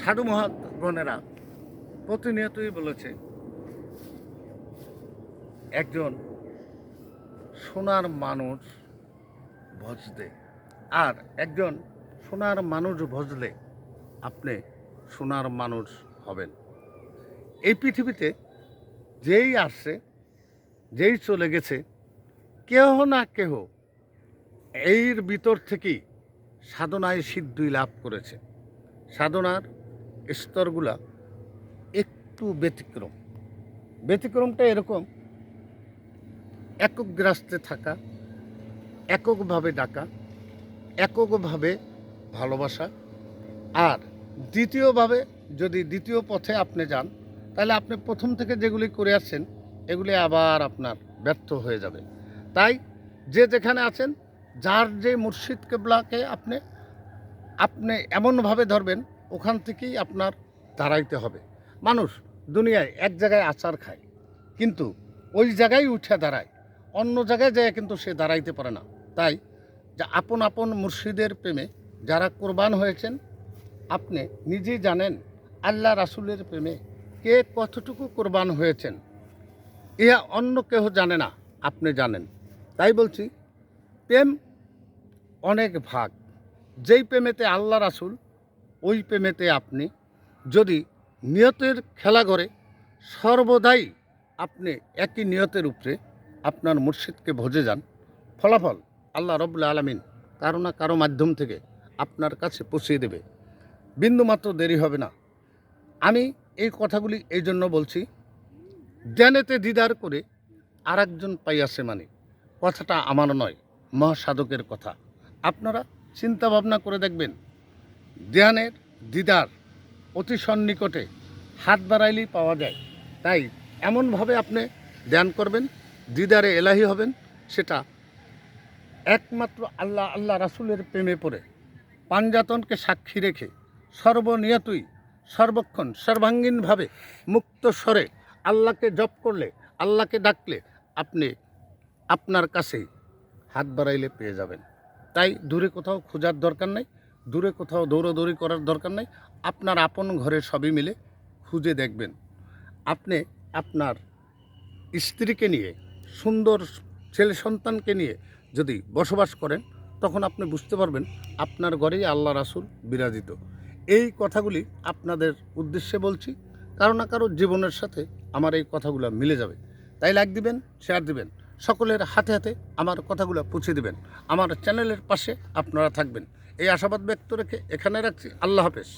সাধু মহাগণেরা প্রতিনিয়তই বলেছে, একজন সোনার মানুষ ভজতে আর একজন সোনার মানুষ ভজলে আপনি সোনার মানুষ হবেন। এই পৃথিবীতে যেই আসছে, যেই চলে গেছে, কেহ না কেহ এর ভিতর থেকেই সাধনায় সিদ্ধি লাভ করেছে। সাধনার স্তরগুলা একটু ব্যতিক্রম। ব্যতিক্রমটা এরকম একক গ্রাস্তে থাকা, এককভাবে ডাকা, এককভাবে ভালোবাসা, আর দ্বিতীয়ভাবে যদি দ্বিতীয় পথে আপনি যান, তাহলে আপনি প্রথম থেকে যেগুলি করে আসছেন, এগুলি আবার আপনার ব্যর্থ হয়ে যাবে। তাই যে যেখানে আছেন, যার যে মুর্শিদ কেবলাকে আপনি আপনি এমনভাবে ধরবেন ওখান থেকেই আপনার দাঁড়াইতে হবে। মানুষ দুনিয়ায় এক জায়গায় আচার খায়, কিন্তু ওই জায়গায় উঠে দাঁড়ায়, অন্য জায়গায় যায় কিন্তু সে দাঁড়াইতে পারে না। তাই যে আপন আপন মুর্শিদের প্রেমে যারা কোরবান হয়েছেন, আপনি নিজেই জানেন আল্লাহ রাসুলের প্রেমে কে কতটুকু কোরবান হয়েছেন। ইহা অন্য কেহ জানে না, আপনি জানেন। তাই বলছি, প্রেম অনেক ভাগ। যেই প্রেমেতে আল্লাহ রাসুল ওই প্রেমেতে আপনি যদি নিয়তের খেলা করে সর্বদাই আপনি একই নিয়তের উপরে আপনার মুর্শিদকে ভজে যান, ফলাফল আল্লাহ রবুল্লা আলমিন কারও না কারও মাধ্যম থেকে আপনার কাছে পৌঁছিয়ে দেবে। বিন্দুমাত্র দেরি হবে না। আমি এই কথাগুলি এই জন্য বলছি, জ্ঞানেতে দিদার করে আর একজন পাইয়াছে মানে কথাটা আমার নয়, মহাসাধকের কথা। আপনারা চিন্তা ভাবনা করে দেখবেন ধ্যানের দিদার অতি সন্নিকটে হাত বাড়াইলেই পাওয়া যায়। তাই এমনভাবে আপনি ধ্যান করবেন, দিদারে এলাহি হবেন, সেটা একমাত্র আল্লাহ আল্লাহ রাসুলের প্রেমে পড়ে। পাঞ্জাতনকে সাক্ষী রেখে সর্বনিয়তই, সর্বক্ষণ, সর্বাঙ্গীনভাবে মুক্ত স্বরে আল্লাহকে জপ করলে, আল্লাহকে ডাকলে আপনি আপনার কাছেই হাত বাড়াইলে পেয়ে যাবেন। তাই দূরে কোথাও খোঁজার দরকার নেই। দূরে কোথাও দৌড়াদৌড়ি করার দরকার নেই। আপনার আপন ঘরে সবই মিলে খুঁজে দেখবেন। আপনি আপনার স্ত্রীকে নিয়ে, সুন্দর ছেলে সন্তানকে নিয়ে যদি বসবাস করেন, তখন আপনি বুঝতে পারবেন আপনার ঘরেই আল্লাহ রাসুল বিরাজিত। এই কথাগুলি আপনাদের উদ্দেশ্যে বলছি, কারও না কারও জীবনের সাথে আমার এই কথাগুলো মিলে যাবে। তাই লাইক দিবেন শেয়ার দিবেন। সকলের হাতে হাতে আমার কথাগুলো পৌঁছে দেবেন। আমার চ্যানেলের পাশে আপনারা থাকবেন। এই আশাবাদ ব্যক্ত রেখে এখানে রাখছি। আল্লাহ হাফেজ।